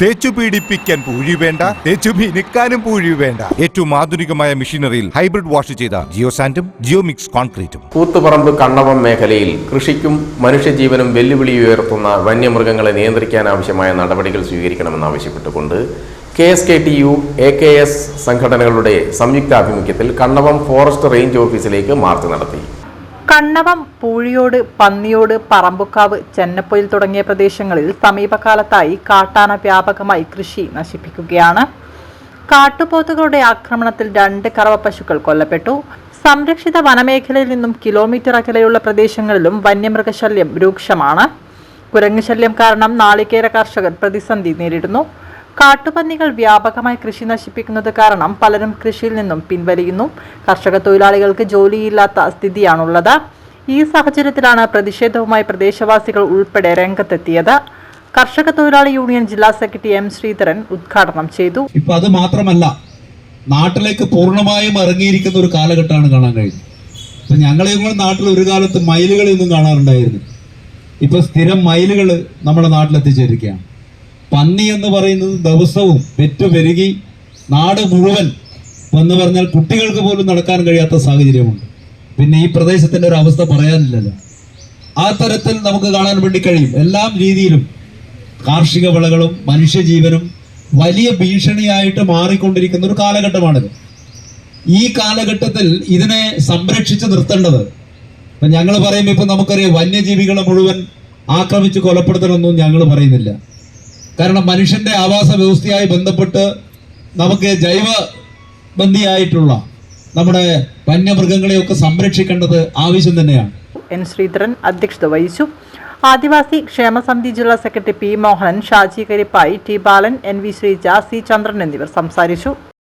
തേച്ചു പീഡിപ്പിക്കാൻ പൂഴി വേണ്ട തേച്ചു മിനുക്കാനും പൂഴി വേണ്ട. ഏറ്റവും ആധുനികമായ മെഷീനറിയിൽ ഹൈബ്രിഡ് വാഷ് ചെയ്ത ജിയോ സാൻഡും ജിയോ മിക്സ് കോൺക്രീറ്റും. കൂത്തുപറമ്പ് കണ്ണവം മേഖലയിൽ കൃഷിക്കും മനുഷ്യജീവനും വെല്ലുവിളി ഉയർത്തുന്ന വന്യമൃഗങ്ങളെ നിയന്ത്രിക്കാൻ ആവശ്യമായ നടപടികൾ സ്വീകരിക്കണമെന്ന് ആവശ്യപ്പെട്ടുകൊണ്ട് K S K T U A K S സംഘടനകളുടെ സംയുക്താഭിമുഖ്യത്തിൽ കണ്ണവം ഫോറസ്റ്റ് റേഞ്ച് ഓഫീസിലേക്ക് മാർച്ച് നടത്തി. കണ്ണവം പൂഴിയോട് പന്നിയോട് പറമ്പുക്കാവ് ചെന്നപ്പൊയിൽ തുടങ്ങിയ പ്രദേശങ്ങളിൽ സമീപകാലത്തായി കാട്ടാന വ്യാപകമായി കൃഷി നശിപ്പിക്കുകയാണ്. കാട്ടുപോത്തുകളുടെ ആക്രമണത്തിൽ രണ്ട് കറവ പശുക്കൾ കൊല്ലപ്പെട്ടു. സംരക്ഷിത വനമേഖലയിൽ നിന്നും കിലോമീറ്റർ അകലെയുള്ള പ്രദേശങ്ങളിലും വന്യമൃഗശല്യം രൂക്ഷമാണ്. കുരങ്ങ് ശല്യം കാരണം നാളികേര കർഷകർ പ്രതിസന്ധി നേരിടുന്നു. കാട്ടുപന്നികൾ വ്യാപകമായി കൃഷി നശിപ്പിക്കുന്നത് കാരണം പലരും കൃഷിയിൽ നിന്നും പിൻവലിയുന്നു. കർഷക തൊഴിലാളികൾക്ക് ജോലിയില്ലാത്ത സ്ഥിതിയാണുള്ളത്. ഈ സാഹചര്യത്തിലാണ് പ്രതിഷേധവുമായി പ്രദേശവാസികൾ ഉൾപ്പെടെ രംഗത്തെത്തിയത്. കർഷക തൊഴിലാളി യൂണിയൻ ജില്ലാ സെക്രട്ടറി എം ശ്രീധരൻ ഉദ്ഘാടനം ചെയ്തു. ഇപ്പൊ അത് മാത്രമല്ല നാട്ടിലേക്ക് പൂർണമായും ഇറങ്ങിയിരിക്കുന്ന ഒരു കാലഘട്ടമാണ് കാണാൻ കഴിയുന്നത് ഇപ്പൊ ഞങ്ങളെയും നാട്ടിൽ ഒരു കാലത്ത് മയിലുകളെയൊന്നും കാണാറുണ്ടായിരുന്നു ഇപ്പൊ സ്ഥിരം മയിലുകൾ നമ്മുടെ നാട്ടിലെത്തിച്ചേരിക്കുകയാണ് പന്നി എന്ന് പറയുന്നത് ദിവസവും പെറ്റു പെരുകി നാട് മുഴുവൻ എന്ന് പറഞ്ഞാൽ കുട്ടികൾക്ക് പോലും നടക്കാൻ കഴിയാത്ത സാഹചര്യമുണ്ട്. പിന്നെ ഈ പ്രദേശത്തിന്റെ ഒരു അവസ്ഥ പറയാനില്ലല്ലോ. ആ തരത്തിൽ നമുക്ക് കാണാൻ വേണ്ടി കഴിയും. എല്ലാം രീതിയിലും കാർഷിക വിളകളും മനുഷ്യജീവനും വലിയ ഭീഷണിയായിട്ട് മാറിക്കൊണ്ടിരിക്കുന്ന ഒരു കാലഘട്ടമാണിത്. ഈ കാലഘട്ടത്തിൽ ഇതിനെ സംരക്ഷിച്ച് നിർത്തേണ്ടത് ഇപ്പം ഞങ്ങൾ പറയുമ്പോൾ ഇപ്പൊ നമുക്കറിയാം വന്യജീവികളെ മുഴുവൻ ആക്രമിച്ച് കൊലപ്പെടുത്തണമെന്നും ഞങ്ങൾ പറയുന്നില്ല. കാരണം മനുഷ്യന്റെ ആവാസ വ്യവസ്ഥയായി ബന്ധപ്പെട്ട് നമുക്ക് ജൈവ ബന്ധിയായിട്ടുള്ള നമ്മുടെ വന്യമൃഗങ്ങളെയൊക്കെ സംരക്ഷിക്കേണ്ടത് ആവശ്യം തന്നെയാണ്. എൻ ശ്രീധരൻ അധ്യക്ഷത വഹിച്ചു. ആദിവാസി ക്ഷേമസമിതി ജില്ലാ secretary P Mohanan Shaji Karippayi T Balan N V Sreeja C Chandran എന്നിവർ സംസാരിച്ചു.